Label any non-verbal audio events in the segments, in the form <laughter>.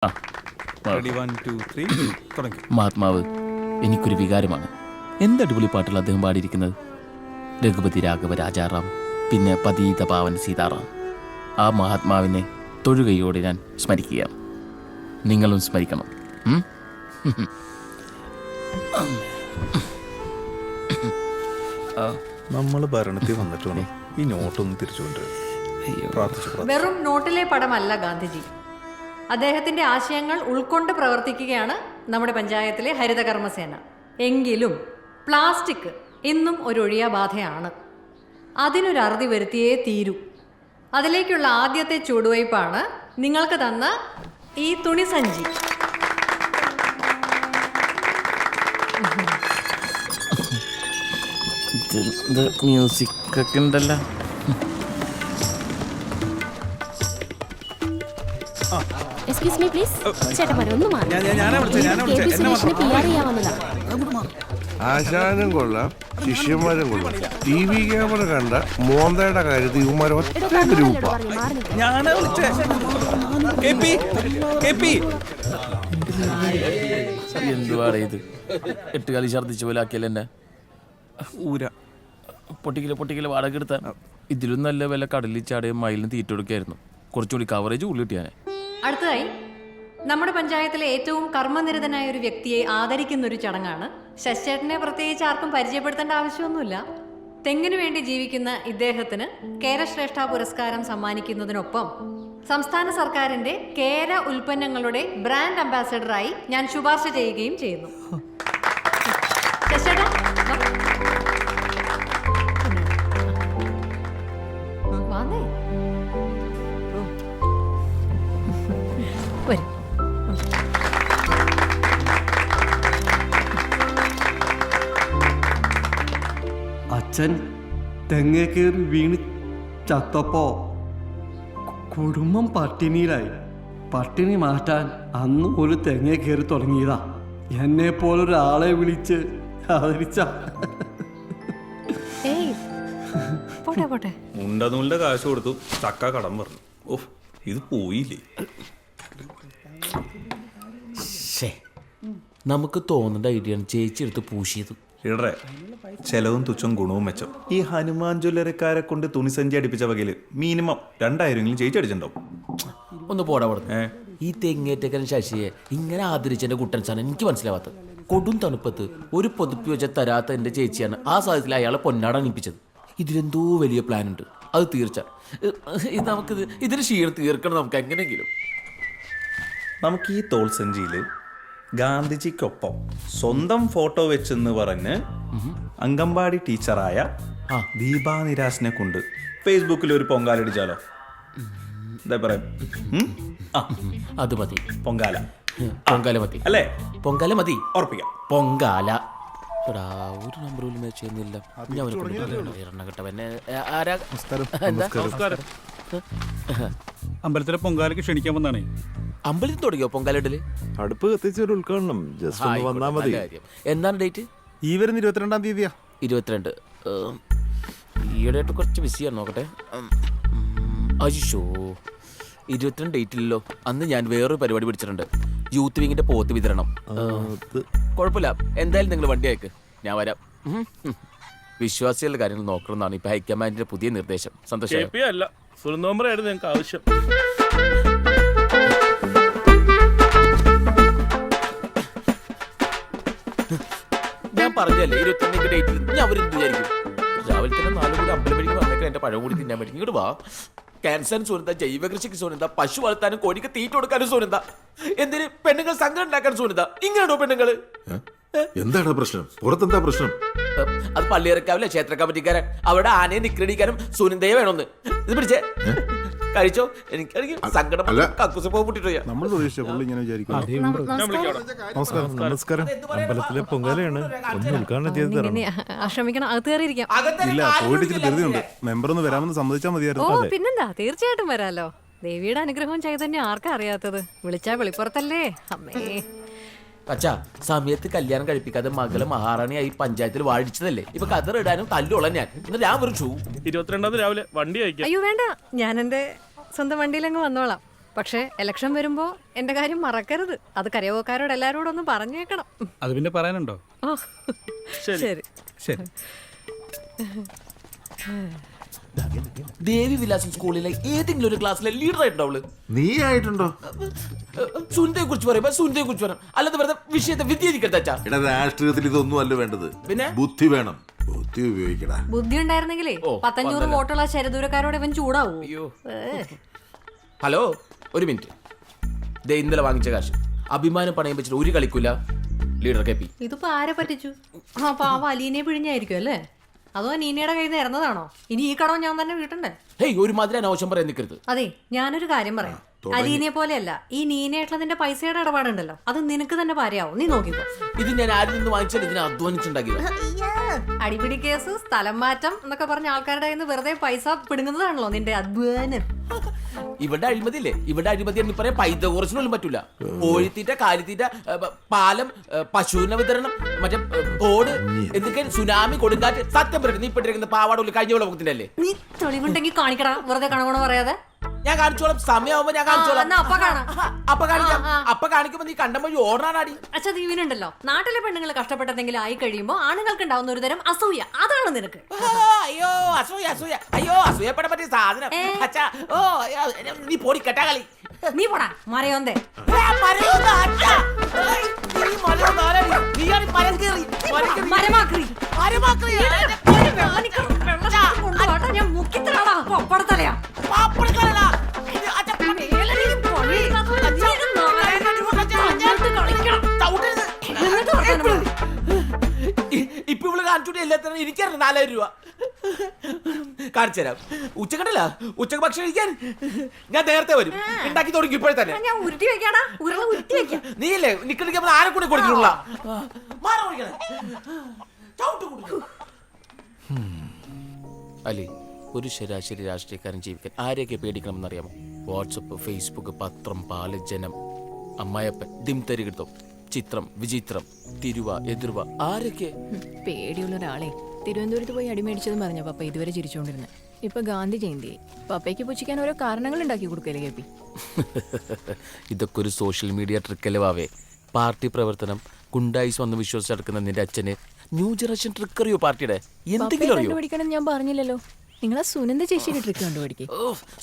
<clears throat> മഹാത്മാവ് എനിക്കൊരു വികാരമാണ്. എന്ത് അടിപൊളി പാട്ടുകൾ അദ്ദേഹം പാടിയിരിക്കുന്നത്? രഘുപതി രാഘവ രാജാറാം പിന്നെ പതീത പാവൻ സീതാറാം. ആ മഹാത്മാവിനെ തൊഴുകയോടെ ഞാൻ സ്മരിക്കുകയാണ്. നിങ്ങളും സ്മരിക്കണം? നമ്മൾ ഭരണത്തിൽ വന്നിട്ടുണ്ട്. ഈ നോട്ടൊന്ന് തിരിച്ചു കൊണ്ടുവരും പ്രാർത്ഥിച്ചു പ്രാർത്ഥിച്ചു. വെറും നോട്ടിലെ പടമല്ല ഗാന്ധിജി. അദ്ദേഹത്തിന്റെ ആശയങ്ങൾ ഉൾക്കൊണ്ട് പ്രവർത്തിക്കുകയാണ് നമ്മുടെ പഞ്ചായത്തിലെ ഹരിതകർമ്മസേന. എങ്കിലും പ്ലാസ്റ്റിക് ഇന്നും ഒരു ഒഴിയാബാധയാണ് അതിനൊരു അറുതി വരുത്തിയേ തീരൂ. അതിലേക്കുള്ള ആദ്യത്തെ ചുവടുവയ്പ്പാണ് നിങ്ങൾക്ക് തന്ന ഈ തുണിസഞ്ചി മ്യൂസിക് ഒക്കെ ഉണ്ടല്ലോ. എക്സ്ക്യൂസ് മീ പ്ലീസ് ചേട്ടന്മാരെ ഒന്ന് മാറി. ഞാൻ- ഞാൻ- ഞാനാ വിളിച്ചത്, ഞാനാ കെ പി വിളിച്ചത്. എന്നെ സുരേഷിനെ പി ആർ ചെയ്യാൻ വന്നതാ ആശാനും കൊള്ളാം. ശിഷ്യന്മാരും കൊള്ളാം. ടി വി ക്യാമറ കണ്ട മോന്തയുടെ കാര്യത്തിൽ ഇവന്മാർ എടോ ഒറ്റ കണ്ണൂരല്ലോ ഗ്രൂപ്പാ പറഞ്ഞു മാറി നിൽക്ക്. ഞാനാ വിളിച്ചേ. K P K P. എന്തുവാടേ ഇത്? എട്ട് കളി ഛർദ്ദിച്ച പോലെ ആക്കിയല്ലേ എന്നെ? ഊര. പൊട്ടിക്കൽ പൊട്ടിക്കൽ വാടക എടുത്താൽ ഇതിലും നല്ല വില കടലിൽ ചാടിയ മയിലിന് തീറ്റ കൊടുക്കായിരുന്നു. കുറച്ചുകൂടി കവറേജ് ഉള്ളി കിട്ടിയാനെ. അടുത്തതായി നമ്മുടെ പഞ്ചായത്തിലെ ഏറ്റവും കർമ്മനിരതനായ ഒരു വ്യക്തിയെ ആദരിക്കുന്ന ഒരു ചടങ്ങാണ്. ശശേട്ടനെ പ്രത്യേകിച്ച് ആർക്കും പരിചയപ്പെടുത്തേണ്ട ആവശ്യമൊന്നുമില്ല. തെങ്ങിനു വേണ്ടി ജീവിക്കുന്ന ഇദ്ദേഹത്തിന് കേരശ്രേഷ്ഠ പുരസ്കാരം സമ്മാനിക്കുന്നതിനൊപ്പം സംസ്ഥാന സർക്കാരിന്റെ കേര ഉൽപ്പന്നങ്ങളുടെ ബ്രാൻഡ് അംബാസഡറായി ഞാൻ ശുപാർശ ചെയ്യുകയും ചെയ്യുന്നു. ശശിചേട്ടാ, അച്ഛൻ തെങ്ങേ കയറി വീണ് ചത്തപ്പോ കുടുംബം പട്ടിണിയിലായി. പട്ടിണി മാറ്റാൻ അന്ന് ഒരു തെങ്ങേ കയറി തുടങ്ങിയതാ. എന്നെ പോലൊരാളെ വിളിച്ച് ആദരിച്ച. ഏയ് പോട്ടെ പോട്ടെ. മുണ്ടനൂലിന്റെ കാശ് കൊടുത്തു ചക്ക കടം പറഞ്ഞു. ഓഹ് ഇത് പോയില്ലേ? നമുക്ക് തോന്നേണ്ട ഐഡിയാണ് ചേച്ചി എടുത്ത് പൂശിയത്. ഇടറെ ചെലവും തുച്ഛം ഗുണവും മെച്ചം. ഈ ഹനുമാൻ ജ്വല്ലറിക്കാരെ കൊണ്ട് തുണിസഞ്ചി അടിപ്പിച്ച വകയിൽ മിനിമം രണ്ടായിരമെങ്കിലും ജയിച്ചടിച്ചിട്ടുണ്ടാവും. ഒന്ന് പോടാ അവിടെ ഈ തെങ്ങേറ്റക്കൻ ശശിയെ ഇങ്ങനെ ആദരിച്ചെന്റെ കുട്ടൻസാണ് എനിക്ക് മനസ്സിലാവാത്തത്. കൊടും തണുപ്പത്ത് ഒരു പൊതുപ്പി വെച്ച തരാത്ത എന്റെ ചേച്ചിയാണ് ആ സാഹചര്യത്തിൽ അയാളെ പൊന്നാട അണിപ്പിച്ചത് ഇതിലെന്തോ വലിയ പ്ലാൻ ഉണ്ട്. അത് തീർച്ച. ഇത് നമുക്കിത് ഇതിന് ക്ഷീണം തീർക്കണം നമുക്ക് എങ്ങനെയെങ്കിലും. നമുക്ക് ഈ തോൾ സഞ്ചിയിൽ ഗാന്ധിജിക്കൊപ്പം സ്വന്തം ഫോട്ടോ വെച്ചെന്ന് പറഞ്ഞ് അങ്കമ്പാടി ടീച്ചറായ ആ. ദീപാ നിരാസിനെ കൊണ്ട് ഫേസ്ബുക്കിൽ ഒരു പൊങ്കാലടിച്ചാലോ? എന്താ പറയാം? അത് മതി. പൊങ്കാല. പൊങ്കാല മതി. അല്ലേ? പൊങ്കാല മതി. ഉറപ്പിക്കാം. പൊങ്കാല. ഒരു നമ്പർ പോലും മാച്ച് ചെയ്യുന്നില്ല. ഞാൻ. എണ്ണം ആരാ? അമ്പലത്തിലെ പൊങ്കാലയ്ക്ക് ക്ഷണിക്കാൻ വന്നാണേ. അമ്പലത്തിൽ തുടങ്ങിയോ പൊങ്കാലിടൽ അടുപ്പ് കത്തിച്ച് ഒരു ഉദ്ഘാടനം. ജസ്റ്റ് ഒന്ന് വന്നാ മതി. എന്താണ് ഡേറ്റ് ഈ വരുന്ന ഇരുപത്തിരണ്ടാം തീയതിയാ. ഇരുപത്തിരണ്ട്. ഈയിടെ ഈയിടെയായിട്ട് കുറച്ച് ബിസിയാണ് നോക്കട്ടെ. അജിഷോ ഇരുപത്തിരണ്ട് ഡേറ്റ് ഇല്ലല്ലോ. അന്ന് ഞാൻ വേറൊരു പരിപാടി പിടിച്ചിട്ടുണ്ട്. യൂത്ത് വിങ്ങിന്റെ പോത്ത് വിതരണം. കുഴപ്പമില്ല. എന്തായാലും നിങ്ങൾ വണ്ടി അയക്ക്. ഞാൻ വരാം. വിശ്വാസികളുടെ കാര്യങ്ങൾ നോക്കണമെന്നാണ് ഇപ്പൊ ഹൈക്കമാൻഡിന്റെ പുതിയ നിർദ്ദേശം. സന്തോഷം. ഞങ്ങൾക്ക് ആവശ്യം. പറഞ്ഞല്ലേ? ഇരുപത്തിരണ്ട് ഡേറ്റിൽ ഞാൻ അവരെന്ത് വിചാരിക്കും? രാവിലെ തന്നെ നാല് കൂടി അമ്പലം വഴിക്ക് വന്നേക്കാൻ എന്റെ പഴം കൂടി തിന്നാൻ പറ്റും. ഇങ്ങോട്ട് വാ. ക്യാൻസറിന് സൂനന്ത ജൈവ കൃഷിക്ക് സൂനന്ത പശു വളർത്താനും കോഴിക്ക് തീറ്റ കൊടുക്കാനും സൂനന്ത എന്തിന്? പെണ്ണുങ്ങൾ സംഘടന ഉണ്ടാക്കാൻ സൂനന്ത ഇങ്ങനെയാണോ പെണ്ണുങ്ങൾ? എന്താണ് പ്രശ്നം? പുറത്തെന്താ പ്രശ്നം? അത് പള്ളിയിറക്കാവില്ല? ക്ഷേത്ര കമ്മിറ്റിക്കാരൻ അവിടെ ആനയെ നിക്രടിക്കാനും സുനന്തയെ വേണമെന്ന്. ഇത് പിടിച്ചേ. കഴിച്ചോ? എനിക്കാണെങ്കിൽ സങ്കടം. കക്കൂസ് പൊട്ടിട്ടോ നമ്മൾ പ്രതീക്ഷിച്ച പുള്ളി ഇങ്ങനെ നമസ്കാരം. നമസ്കാരം അമ്പലത്തിലെ പൊങ്കാലയാണ്. ഒന്ന് ഉദ്ഘാടനം ചെയ്ത് തരണം. ഇങ്ങനെ ആശ്രമിക്കണം അകത്ത് കയറിയിരിക്കാം. ഇല്ല പോയിട്ട് ഇച്ചിരി ധൃതിയുണ്ട് മെമ്പർ ഒന്ന് വരാമെന്ന് സമ്മതിച്ചാൽ ഓ മതിയായിരുന്നു പിന്നെന്താ? തീർച്ചയായിട്ടും വരാലോ. ദേവിയുടെ അനുഗ്രഹവും ചൈതന്യം ആർക്കറിയാത്തത് വിളിച്ചാ വെളിപ്പുറത്തല്ലേ? അമ്മേ. അച്ഛാ സമയത്ത് കല്യാണം കഴിപ്പിക്കാതെ മകളെ മഹാറാണിയായി പഞ്ചായത്തിൽ വാഴിച്ചതല്ലേ? ഇപ്പൊ കതറിടാനും തല്ലുള്ള ഞാൻ. എന്നിട്ട് ഞാൻ വിളിച്ചു. ഇരുപത്തിരണ്ടാം രാവിലെ വണ്ടി അയക്കാം. അയ്യോ വേണ്ട. ഞാൻ എന്റെ സ്വന്തം വണ്ടിയിലങ്ങ് വന്നോളാം. പക്ഷേ ഇലക്ഷൻ വരുമ്പോ എന്റെ കാര്യം മറക്കരുത്. അത് കരയോക്കാരോട് എല്ലാരോടും ഒന്ന് പറഞ്ഞേക്കണം. അത് പിന്നെ പറയാനുണ്ടോ? ഓ ശരി. ശരി. ദേവി വിലാസം സ്കൂളിലെ ഏതെങ്കിലും ഒരു ക്ലാസ്സിലെ ലീഡർ ആയിട്ടുണ്ടാവുള്ളൂ നീ ആയിട്ടുണ്ടോ? സുനിതയെ കുറിച്ച് പറയുമ്പോ സുനിതയെ കുറിച്ച് പറയാം. അല്ലാതെ വെറുതെ വിഷയത്തെ എടാ രാഷ്ട്രീയത്തിൽ ഇതൊന്നും അല്ല വേണ്ടത്. പിന്നെ? ബുദ്ധി വേണം. ബുദ്ധി ഉപയോഗിക്കടാ. ബുദ്ധി ഉണ്ടായിരുന്നെങ്കിലേ പത്തഞ്ഞൂറ്. വോട്ടുള്ള ശരദൂരക്കാരോട് ഇവൻ ചൂടാവൂ. ഹലോ ഒരു മിനിറ്റ്. ദേ ഇന്നലെ വാങ്ങിച്ച കാശ്. അഭിമാനം പണയം വെച്ചിട്ട് ഒരു കളിക്കൂല ലീഡർ കെ പി. ഇതിപ്പോ ആരെ പറ്റിച്ചു? ആ പാവ അലീനെ പിഴിഞ്ഞായിരിക്കും അല്ലേ? അതോ നീനയുടെ കയ്യിൽ നിന്ന് ഇറന്നതാണോ? ഇനി ഈ കടം ഞാൻ തന്നെ വീട്ടണ്ടേ? ഹേയ് ഒരു മാതിരി അനാവശ്യം പറയാൻ നിൽക്കരുത് അതെ ഞാനൊരു കാര്യം പറയാം. അലീനെ പോലെയല്ല. ഈ നീനയായിട്ടുള്ളതിന്റെ പൈസയുടെ ഇടപാടുണ്ടല്ലോ. അത് നിനക്ക് തന്നെ പാരയാവും നീ നോക്കിക്കോ ഇത് ഞാൻ ആരിൽ നിന്ന് വാങ്ങിച്ചാൽ ഇതിനെ അധ്വാനിച്ചുണ്ടാക്കിയത്. അടിപിടി കേസ് സ്ഥലം മാറ്റം എന്നൊക്കെ പറഞ്ഞ ആൾക്കാരുടെ കയ്യിൽ നിന്ന് വെറുതെ പൈസ പിടുങ്ങുന്നതാണല്ലോ നിന്റെ അധ്വാനം. ഇവിടെ അഴിമതി ഇല്ലേ ഇവിടെ അഴിമതി എന്ന് പറയാൻ പൈത കുറച്ചിനൊന്നും പറ്റൂല. കോഴിത്തീറ്റ കാലിത്തീറ്റ ഏ, പ- പാലം ഏ, പശുവിന വിതരണം മറ്റേ ഏ, ഓട് എന്തൊക്കെ സുനാമി കൊടുങ്കാറ്റ് സത്യം പറയുന്നത് നീ ഇപ്പിട്ടിരിക്കുന്ന പാവാട ഉള്ളിൽ കഴിഞ്ഞ വിളവത്തിന്റെ അല്ലേ? നീ തെളിവുണ്ടെങ്കിൽ കാണിക്കടാ. വെറുതെ കണകണ പറയാതെ. ഞാൻ കാണിച്ചോളാം സമയമാകുമ്പോ ഞാൻ എന്നാ കാണിച്ചോളാം അപ്പ കാണാം. അപ്പൊ കാണിക്കാം ആ, ആ. അപ്പൊ കാണിക്കുമ്പോ നീ കണ്ടം വഴി ഓടാനാടി അച്ഛാ ദീവിനുണ്ടല്ലോ നാട്ടിലെ പെണ്ണുങ്ങൾ കഷ്ടപ്പെട്ടതെങ്കിൽ ആയി കഴിയുമ്പോ ആണുങ്ങൾക്ക് ഉണ്ടാവുന്ന ഒരു തരം അസൂയ അതാണ് നിനക്ക് ആ, അയ്യോ അസൂയ അസൂയ അയ്യോ അസൂയപ്പെടാൻ പറ്റിയ സാധനം ഏ? അച്ഛാ ഓ അയ്യോ, നീ പോടി കെട്ടാ കളി നീ പോടാ മറയോന്തേ അച്ഛാ. ഏയ്, നീ മരയൊന്ന് ആരാടി? നീയാണ് ഈ മരം കയറി മരം കയറി. മരമാക്രി മരമാക്രി. ഞാൻ മുക്കിത്തരാടാ പപ്പടത്തലയാ പാപ്പടക്കാരനാ. എല്ലാത്തിനും എനിക്കറിയാം നാലായിരം രൂപ. കാണിച്ചു തരാം. ഉച്ചക്കണ്ടല്ല? ഉച്ചയ്ക്ക് ഭക്ഷണം കഴിക്കാൻ? ഞാൻ നേരത്തെ വരും. ഉണ്ടാക്കി തുടങ്ങി ഇപ്പോഴെ തന്നെ. ഞാൻ ഉരുട്ടി വെക്കാടാ. ഉരുള ഉരുട്ടി വെക്കാം. നീയല്ലേ? നിക്കണിക്കുമ്പോൾ ആരെ കൂടെ കൊടുത്തിട്ടുള്ള? മാറി ഓടിക്കണേ ചവിട്ട് കൊടുക്കൂ. അലി ഒരു ശരാശരി രാഷ്ട്രീയക്കാരൻ ജീവിക്കാൻ ആരെയൊക്കെ പേടിക്കണമെന്നറിയാമോ? വാട്സപ്പ് ഫേസ്ബുക്ക് പത്രം പാൽ ജനം അമ്മായപ്പൻ ദിംതരികിടത്തം? ചിത്രം വിചിത്രം തിരുവ എതിർവ ആരൊക്കെ? പേടിയുള്ള ഒരാളെ. തിരുവനന്തപുരത്ത് പോയി അടിമേടിച്ചതും പറഞ്ഞ പപ്പ ഇതുവരെ ചിരിച്ചോണ്ടിരുന്നു. ഇപ്പൊ ഗാന്ധി ജയന്തി പപ്പയ്ക്ക് പുച്ഛിക്കാൻ ഓരോ കാരണങ്ങൾ ഉണ്ടാക്കി കൊടുക്കല്ലേ കേപ്പി <laughs> ഇതൊക്കെ ഒരു സോഷ്യൽ മീഡിയ ട്രിക്കല്ലേ വാവേ. പാർട്ടി പ്രവർത്തനം ഗുണ്ടായിസ് വന്ന് വിശ്വസിച്ചെടുക്കുന്ന നിന്റെ അച്ഛന് ന്യൂ ജനറേഷൻ ട്രിക്ക് അറിയോ പാർട്ടിയുടെ? എന്തെങ്കിലും അറിയോ? ഞാൻ പറഞ്ഞില്ലല്ലോ. നിങ്ങളാ സുനന്ദ ചേച്ചിയുടെ ട്രിക്ക് കണ്ടുപിടിക്കേ.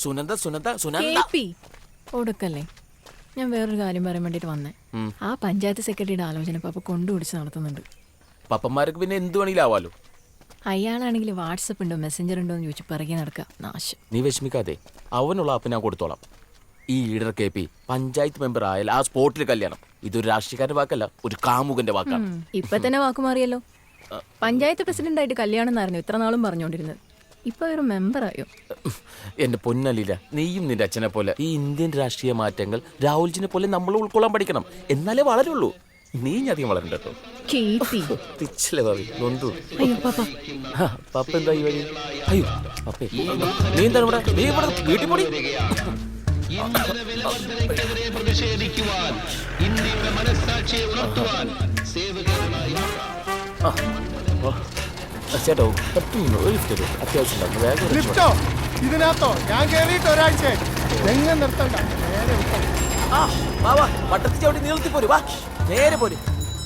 സുനന്ദ സുനന്ദ സുനന്ദ. കേപ്പി ഒടുക്കല്ലേ? ഞാൻ വേറൊരു കാര്യം പറയാൻ വേണ്ടിട്ട് വന്നേ. ആ പഞ്ചായത്ത് സെക്രട്ടറിയുടെ ആലോചന പപ്പ കൊണ്ടുപിടിച്ച് നടത്തുന്നുണ്ട്. പപ്പന്മാർക്ക് പിന്നെ എന്ത് വേണമെങ്കിലും ആവാലോ? അയാളാണെങ്കിൽ വാട്സപ്പ് ഉണ്ടോ മെസ്സഞ്ചർ ഉണ്ടോ എന്ന് ചോദിച്ച് പിറകെ നടക്കുക. നാശം. നീ വിഷമിക്കാതെ അവനുള്ള ആപ്പ് ഞാൻ കൊടുത്തോളാം. ഈ leader K P panchayat member ആയാൽ ആ സ്പോട്ടിൽ കല്യാണം. ഇതൊരു രാഷ്ട്രീയക്കാരന്റെ വാക്കല്ല ഒരു കാമുകന്റെ വാക്കാണ് ഇപ്പൊ തന്നെ വാക്ക് മാറിയല്ലോ. പഞ്ചായത്ത് പ്രസിഡന്റ് ആയിട്ട് കല്യാണം എന്നായിരുന്നു ഇത്ര നാളും പറഞ്ഞുകൊണ്ടിരുന്നത്. ഇപ്പൊ ഒരു മെമ്പറായോ എന്റെ പൊന്നലില്ല നീയും നിന്റെ അച്ഛനെ പോലെ ഈ ഇന്ത്യൻ രാഷ്ട്രീയ മാറ്റങ്ങൾ രാഹുൽജിനെ പോലെ നമ്മൾ ഉൾക്കൊള്ളാൻ പഠിക്കണം. എന്നാലേ വളരുള്ളൂ. നീ ഞാൻ അധികം വളരണ്ട കേട്ടോ. ഭാവി. നൊന്തു. അയ്യോ പാപ്പ. ആ, പപ്പ എന്താ ഈ വഴി? അയ്യോ പപ്പേ. നീ എന്താണ് ഇവിടെ? നീ ഇവിടെ വീട്ടിൽ പോടി. ആ, വാ. ആ, ചേട്ടോ പെട്ടെന്ന് ഒരു ലിഫ്റ്റ് അത്യാവശ്യം വേഗം രക്ഷപ്പെടാം. ഇതിനകത്തോ? ഞാൻ കേറിയിട്ട് ഒരാഴ്ച എങ്ങനെ നിർത്തണ്ട. നേരെ ആ വാ വാ. വട്ടത്തിൽ ചവിട്ടി നീളത്തി പോര്. വാ നേരെ പോര്.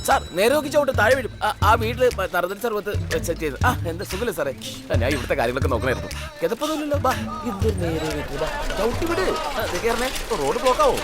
സാർ നേരെ നോക്കി ചവിട്ട് താഴെ വീഴും ആ, ആ വീട്ടിൽ തറുതൽ സർവത്ത് സെറ്റ് ചെയ്ത്. ആ എന്താ സുഖല്ലേ സാറേ? ഞാൻ ഇവിടുത്തെ കാര്യങ്ങളൊക്കെ നോക്കണായിരുന്നു. കിതപ്പൊന്നുമില്ലല്ലോ വാ ഇത് നേരെ വീട്ടിൽ വാ. ചവിട്ടി വിട്. കയറണേ റോഡ് ബ്ലോക്കാവോ